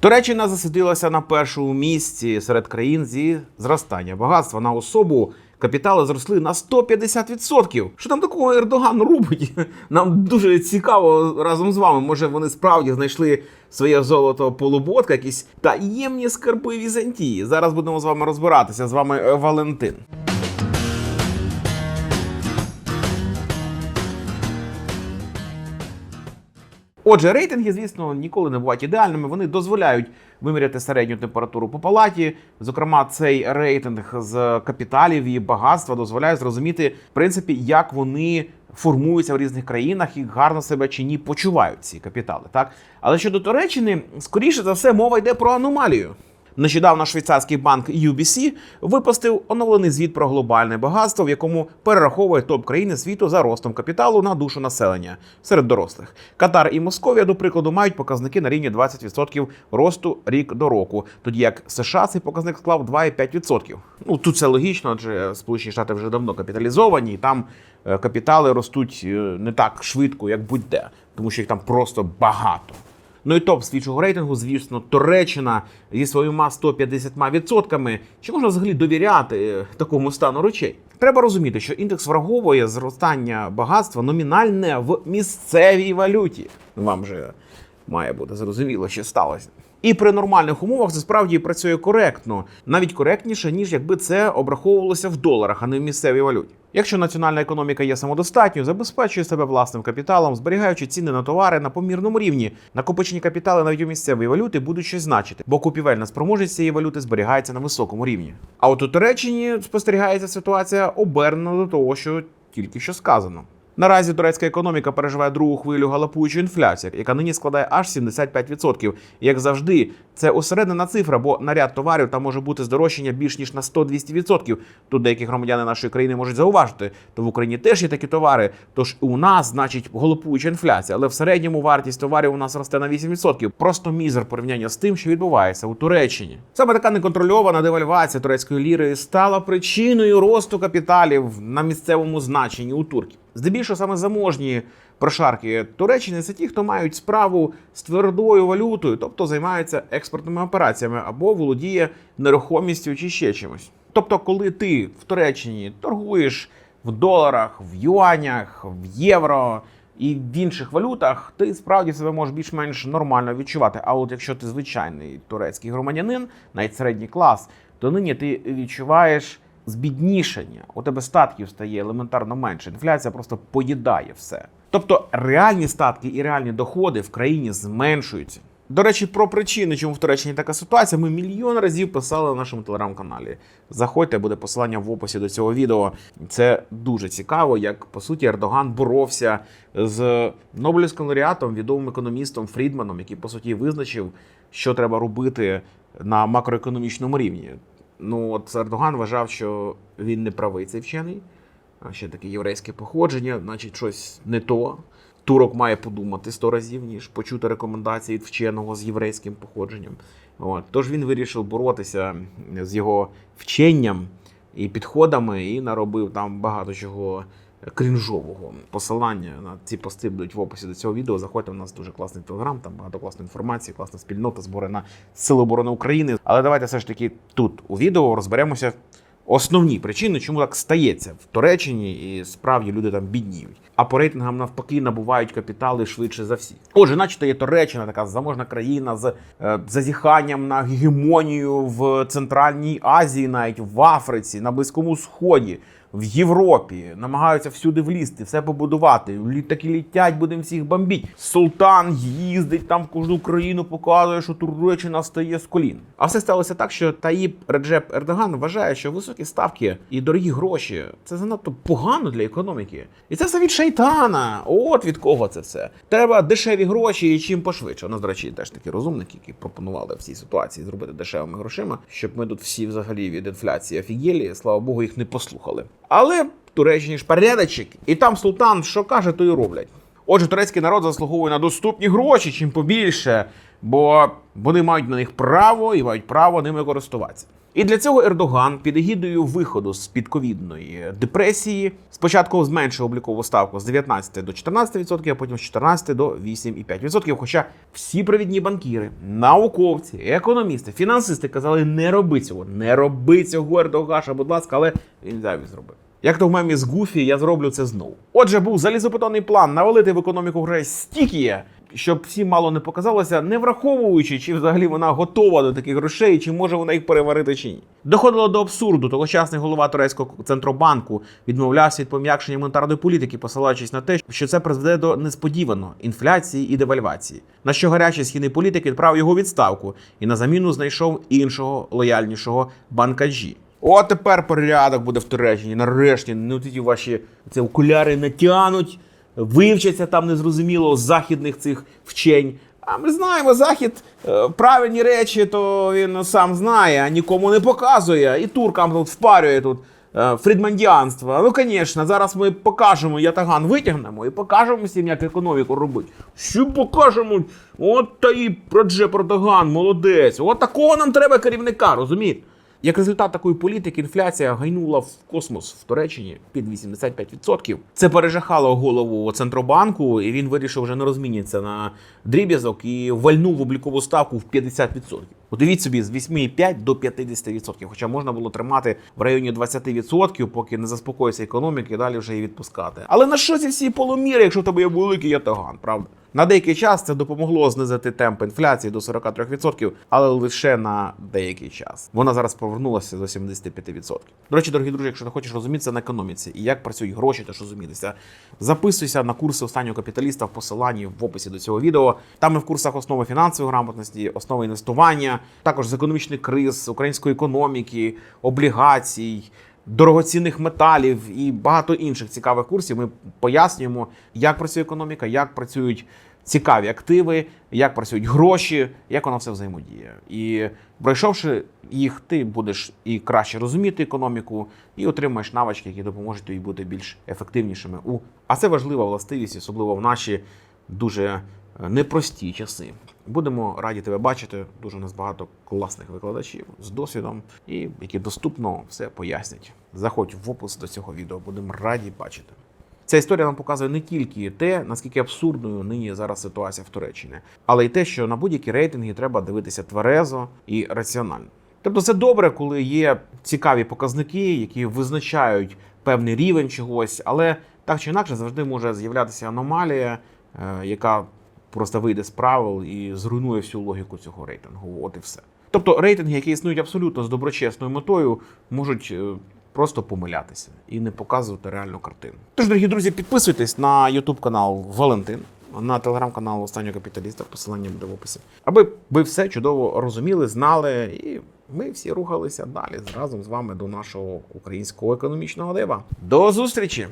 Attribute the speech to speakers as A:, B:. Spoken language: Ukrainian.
A: Туреччина засиділася на першому місці серед країн зі зростання багатства на особу. Капітали зросли на 150%. Що там такого Ердоган робить? Нам дуже цікаво разом з вами. Може, вони справді знайшли своє золото полуботка, якісь таємні скарби Візантії. Зараз будемо з вами розбиратися. З вами Валентин. Отже, рейтинги, звісно, ніколи не бувають ідеальними. Вони дозволяють виміряти середню температуру по палаті. Зокрема, цей рейтинг з капіталів і багатства дозволяє зрозуміти, в принципі, як вони формуються в різних країнах і гарно себе чи ні почувають ці капітали. Так, але щодо Туреччини, скоріше за все, мова йде про аномалію. Нещодавно швейцарський банк UBC випустив оновлений звіт про глобальне багатство, в якому перераховує топ країни світу за ростом капіталу на душу населення серед дорослих. Катар і Московія, до прикладу, мають показники на рівні 20% росту рік до року, тоді як США цей показник склав 2,5%. Ну тут це логічно, адже Сполучені Штати вже давно капіталізовані, і там е, капітали ростуть е, не так швидко, як будь-де, тому що їх там просто багато. Ну і топ свічого рейтингу, звісно, Туреччина зі своїми 150%. Чи можна взагалі довіряти е, такому стану речей? Треба розуміти, що індекс враговує зростання багатства номінальне в місцевій валюті. Вам же має бути зрозуміло, що сталося. І при нормальних умовах це справді працює коректно, навіть коректніше, ніж якби це обраховувалося в доларах, а не в місцевій валюті. Якщо національна економіка є самодостатньою, забезпечує себе власним капіталом, зберігаючи ціни на товари на помірному рівні, накопичені капітали навіть у місцевої валюти будуть щось значити, бо купівельна спроможність цієї валюти зберігається на високому рівні. А от у Туреччині спостерігається ситуація обернена до того, що тільки що сказано. Наразі турецька економіка переживає другу хвилю галопуючої інфляції, яка нині складає аж 75%. І, Як завжди, це усереднена цифра, бо на ряд товарів там може бути здорожчання більш ніж на 100-200%. Тут деякі громадяни нашої країни можуть зауважити, то в Україні теж є такі товари. Тож у нас, значить, галопуюча інфляція, але в середньому вартість товарів у нас росте на 8%. Просто мізер порівняння з тим, що відбувається у Туреччині. Саме така неконтрольована девальвація турецької ліри стала причиною росту капіталів на місцевому значенні у турків. Здебільшого саме заможні прошарки Туреччини це ті, хто мають справу з твердою валютою, тобто займаються експортними операціями або володіє нерухомістю чи ще чимось. Тобто, коли ти в Туреччині торгуєш в доларах, в юанях, в євро і в інших валютах, ти справді себе можеш більш-менш нормально відчувати. А от якщо ти звичайний турецький громадянин, навіть середній клас, то нині ти відчуваєш збіднішення. У тебе статків стає елементарно менше. Інфляція просто поїдає все. Тобто реальні статки і реальні доходи в країні зменшуються. До речі, про причини, чому в Туреччині така ситуація, ми мільйон разів писали на нашому телеграм-каналі. Заходьте, буде посилання в описі до цього відео. Це дуже цікаво, як по суті Ердоган боровся з Нобелівським лауреатом, відомим економістом Фрідманом, який по суті визначив, що треба робити на макроекономічному рівні. Ну от Ердоган вважав, що він не правий цей вчений, ще таке єврейське походження, значить, щось не то. Турок має подумати сто разів, ніж почути рекомендації від вченого з єврейським походженням. От. Тож він вирішив боротися з його вченням і підходами, і наробив там багато чого крінжового. Посилання на ці пости будуть в описі до цього відео. Заходьте, у нас дуже класний телеграм, там багато класної інформації, класна спільнота, збори Сили оборони України. Але давайте все ж таки тут у відео розберемося основні причини, чому так стається в Туреччині, і справді люди там бідніють. А по рейтингам навпаки набувають капітали швидше за всіх. Отже, начебто є Туреччина, така заможна країна з е, зазіханням на гегемонію в Центральній Азії, навіть в Африці, на Близькому Сході. В Європі намагаються всюди влізти, все побудувати. Літаки літять, будемо всіх бомбити. Султан їздить там в кожну країну, показує, що Туреччина стає з колін. А все сталося так, що Таїп Реджеп Ердоган вважає, що високі ставки і дорогі гроші це занадто погано для економіки. І це все від шайтана. От від кого це все. Треба дешеві гроші і чим пошвидше. У нас, до речі, теж такі розумники, які пропонували в цій ситуації зробити дешевими грошима, щоб ми тут всі взагалі від інфляції офігєлі. Слава Богу, їх не послухали. Але Туреччині ж порядочок, і там султан що каже, то і роблять. Отже, турецький народ заслуговує на доступні гроші, чим побільше, бо вони мають на них право і мають право ними користуватися. І для цього Ердоган під егідою виходу з підковідної депресії спочатку зменшив облікову ставку з 19 до 14%, а потім з 14 до 8,5%. Хоча всі провідні банкіри, науковці, економісти, фінансисти казали, не роби цього, не роби цього Ердогаша, будь ласка, але він взяв зробив. Як то в мемі з Гуфі, я зроблю це знову. Отже, був залізопитонний план навалити в економіку грошей стільки, щоб всім мало не показалося, не враховуючи, чи взагалі вона готова до таких грошей, чи може вона їх переварити чи ні. Доходило до абсурду. Тогочасний голова турецького центробанку відмовлявся від пом'якшення монетарної політики, посилаючись на те, що це призведе до несподіваного інфляції і девальвації. На що гарячий східний політик відправив його відставку і на заміну знайшов іншого лояльнішого банкаджі. О, тепер порядок буде в Туреччині. Нарешті, ну ті ваші це окуляри натягнуть, вивчаться там незрозуміло західних цих вчень. А ми знаємо, захід е, правильні речі, то він сам знає, а нікому не показує. І туркам тут впарює тут е, фрідмандіанство. Ну, звісно, зараз ми покажемо, ятаган витягнемо і покажемо всім, як економіку робити. Що покажемо? От та і продже Продоган, молодець. От такого нам треба керівника, розумієте? Як результат такої політики, інфляція гайнула в космос в Туреччині під 85%. Це пережахало голову центробанку, і він вирішив вже не розмінюється на дріб'язок і вальнув облікову ставку в 50%. Подивіть собі, з 8,5 до 50%. Хоча можна було тримати в районі 20%, поки не заспокоїться економіка, і далі вже її відпускати. Але на що ці всі полуміри, якщо в тебе є великий ятаган, правда? На деякий час це допомогло знизити темп інфляції до 43%, але лише на деякий час. Вона зараз повернулася до 75%. До речі, дорогі друзі, якщо ти хочеш розумітися на економіці і як працюють гроші, та що розумітися, записуйся на курси останнього капіталіста в посиланні в описі до цього відео. Там ми в курсах основи фінансової грамотності, основи інвестування, також з економічних криз, української економіки, облігацій дорогоцінних металів і багато інших цікавих курсів. Ми пояснюємо, як працює економіка, як працюють цікаві активи, як працюють гроші, як воно все взаємодіє. І пройшовши їх, ти будеш і краще розуміти економіку, і отримаєш навички, які допоможуть тобі бути більш ефективнішими. У а це важлива властивість, особливо в наші дуже е, непрості часи. Будемо раді тебе бачити. Дуже у нас багато класних викладачів з досвідом, і які доступно все пояснять. Заходь в опис до цього відео, будемо раді бачити. Ця історія нам показує не тільки те, наскільки абсурдною нині зараз ситуація в Туреччині, але й те, що на будь-які рейтинги треба дивитися тверезо і раціонально. Тобто, це добре, коли є цікаві показники, які визначають певний рівень чогось, але так чи інакше завжди може з'являтися аномалія, е, яка просто вийде з правил і зруйнує всю логіку цього рейтингу. От і все. Тобто рейтинги, які існують абсолютно з доброчесною метою, можуть е, просто помилятися і не показувати реальну картину. Тож, дорогі друзі, підписуйтесь на YouTube канал Валентин, на телеграм-канал Останнього капіталіста, посилання буде в описі, аби ви все чудово розуміли, знали, і ми всі рухалися далі разом з вами до нашого українського економічного дива. До зустрічі!